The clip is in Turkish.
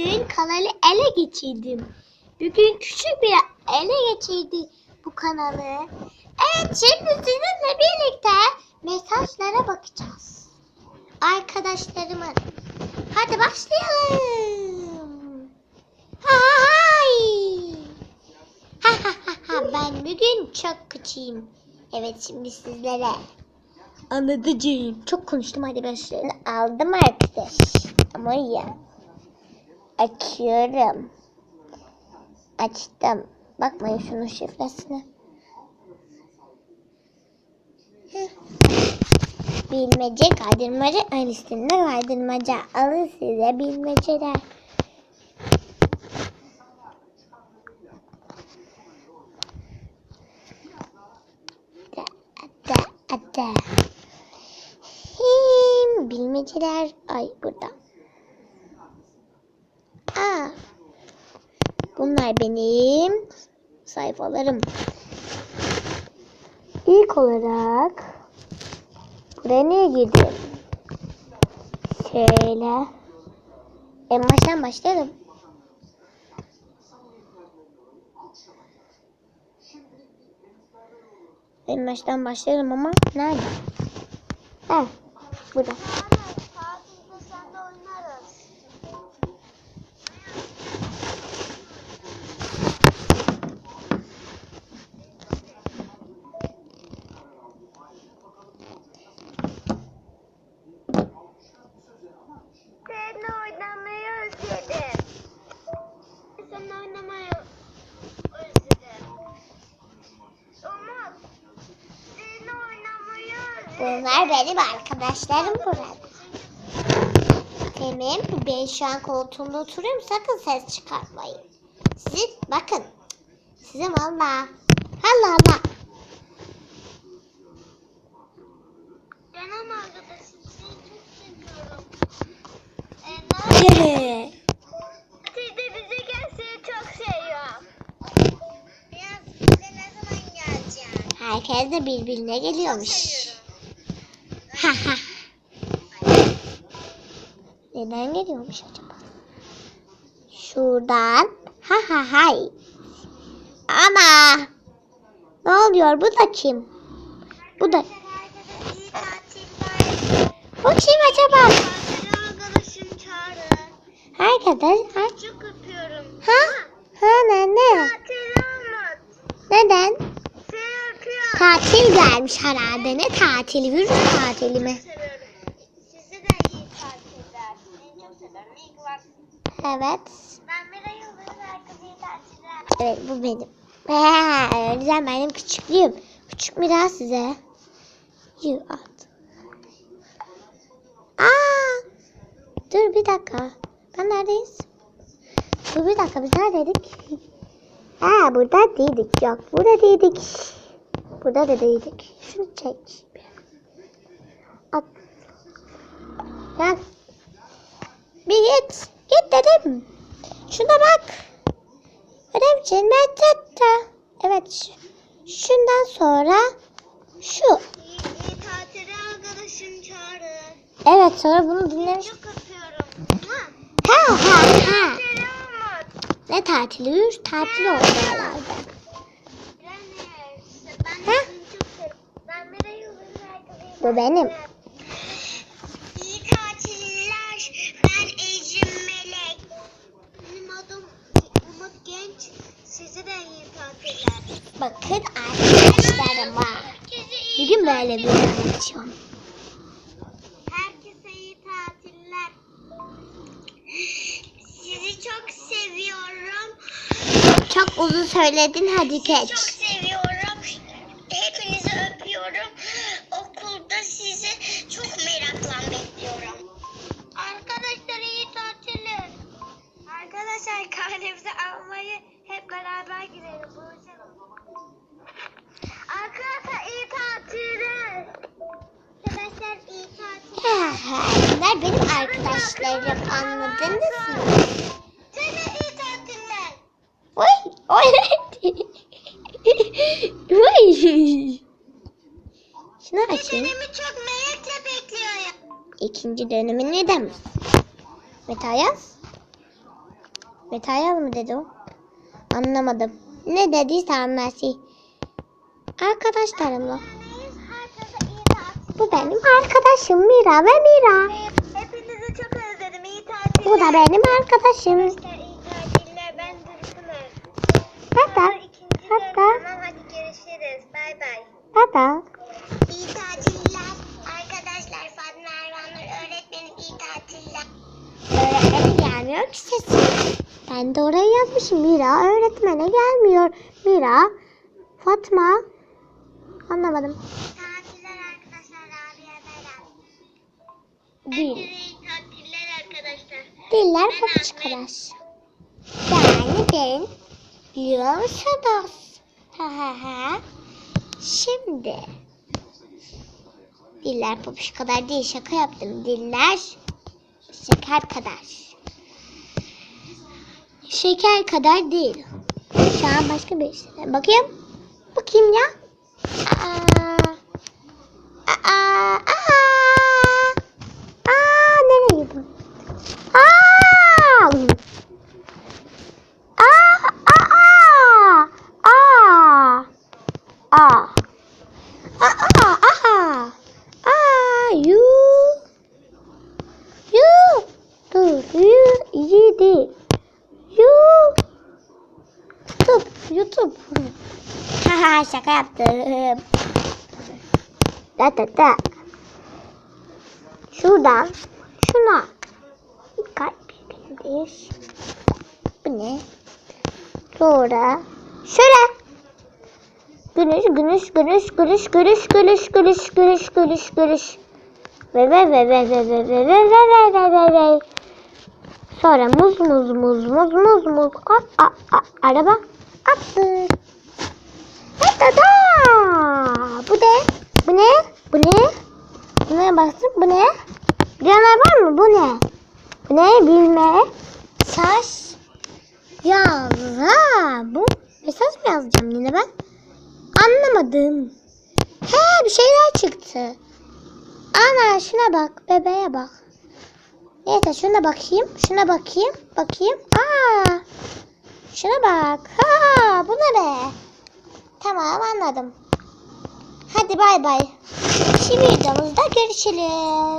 bugün kanalı ele geçirdim. Bugün küçük bir ele geçirdi bu kanalı. Evet şimdi sizinle birlikte mesajlara bakacağız. Arkadaşlarımın. Hadi başlayalım. Ha ha hay. Ha ha ha ha ben bugün çok küçüğüm. Evet şimdi sizlere anlatacağım. Çok konuştum hadi başlayalım. Aldım arkadaş. Ama ya. Açıyorum. Açtım. Bakmayın şunun şifresine. Bilmece, kaydırmaca, ön üstünde kaydırmaca. Alın size bilmeceler. Da, da. Him, bilmeceler. Ay burada. Aa, bunlar benim sayfalarım. İlk olarak buraya niye girdim? Şöyle. En baştan başlayalım. En baştan başlayalım ama nerede? Ha, burada. Bunlar benim arkadaşlarım burada. Demem ben şu an koltuğumda oturuyorum sakın ses çıkartmayın. Siz bakın. Size valla. Allah Allah. Canım arkadaşım seni çok seviyorum. Ne Siz de bize gel seni çok seviyorum. Biraz bize ne zaman geleceksin? Herkes de birbirine geliyormuş. Ha ha. Neden geliyormuş acaba? Şuradan. Ha ha hay. Ana. Ne oluyor? Bu da kim? Bu da. Bu kim acaba? Herkese. Ha? Çok öpüyorum. Ha? Ha ne ne? Tatili anlat. Neden? Tatil gelmiş herhalde. Ne tatili? Virüs tatili mi? Size de iyi tatiller. Seni çok seviyorum. İyi ki. Evet. Ben Mira Yıldız. Herkese iyi tatiller. Evet bu benim. Ee, güzel benim küçüklüğüm. Küçük miras size. You at. Aa! Dur bir dakika. Ben neredeyiz? Dur bir dakika biz neredeydik? Aa burada değildik. Yok burada değildik. Burada da değildik. Şunu çek. At. Gel. Bir git. Git dedim. Şuna bak. Öyle cennettette. Evet. şu- Şundan sonra şu. Tatili arkadaşım çağırın. Evet sonra bunu dinlemiş. Çok öpüyorum. Ha? Ha ha ha. Ne tatili? Tatil oldu herhalde. Bilemeyiz. Ben Ha? de seni çok seviyorum. Ben Mira Yıldız. Herkese iyi Bu benim. İyi tatiller. Ben Ecrin Melek. Benim adım Umut Genç. Size de iyi tatiller. Bakın arkadaşlarıma. İyi Bugün böyle bir video açıyorum. Herkese iyi tatiller. Sizi çok seviyorum. Çok uzun söyledin hadi Sizi çok geç. seviyorum. Hepinizi öpüyorum. Karnemizi almayı hep beraber gidelim. Arkadaşlar iyi tatiller. Arkadaşlar iyi tatiller. Bunlar benim arkadaşlarım anladınız mı? Sana iyi tatiller. Oy oy. Oy. Şunu açayım. Dönemi çok merakla bekliyorum. İkinci dönemi neden? Meta yaz. Metal mı dedi o? Anlamadım. Ne dediyse? Herkese iyi tatil. Bu benim arkadaşım Mira ve Mira. Hepinizi çok özledim. İyi tatiller. Bu da benim arkadaşım. Ben de oraya yazmışım. Mira öğretmene gelmiyor. Mira, Fatma. Anlamadım. Tatiller arkadaşlar Rabia Beren. Değil. iyi tatiller arkadaşlar. Diller annem. kadar. Yani ben biliyor musunuz? Ha ha ha. Şimdi diller papuç kadar değil şaka yaptım. Diller şeker kadar. Şeker kadar değil. Şu an başka bir şey. Bakayım. Bakayım ya. YouTube. Haha şaka yaptım. Da da da. Şuradan şuna kalp bir Bu ne? Sonra şöyle. Gülüş gülüş gülüş gülüş gülüş gülüş gülüş gülüş gülüş gülüş. Ve ve ve ve ve ve ve ve ve ve ve ve. Sonra muz muz muz muz muz muz. A, a, a, araba attı. Da da da. Bu ne? Bu ne? Bu ne? Buna baktım. Bu ne? Bilenler var mı? Bu ne? Bu ne? Bilme. Saç. Yazra. Bu mesaj mı yazacağım yine ben? Anlamadım. He bir şeyler çıktı. Ana şuna bak. Bebeğe bak. Neyse şuna bakayım. Şuna bakayım. Bakayım. Aa. Şuna bak. Ha, bu ne be? Tamam anladım. Hadi bay bay. Şimdi videomuzda görüşürüz.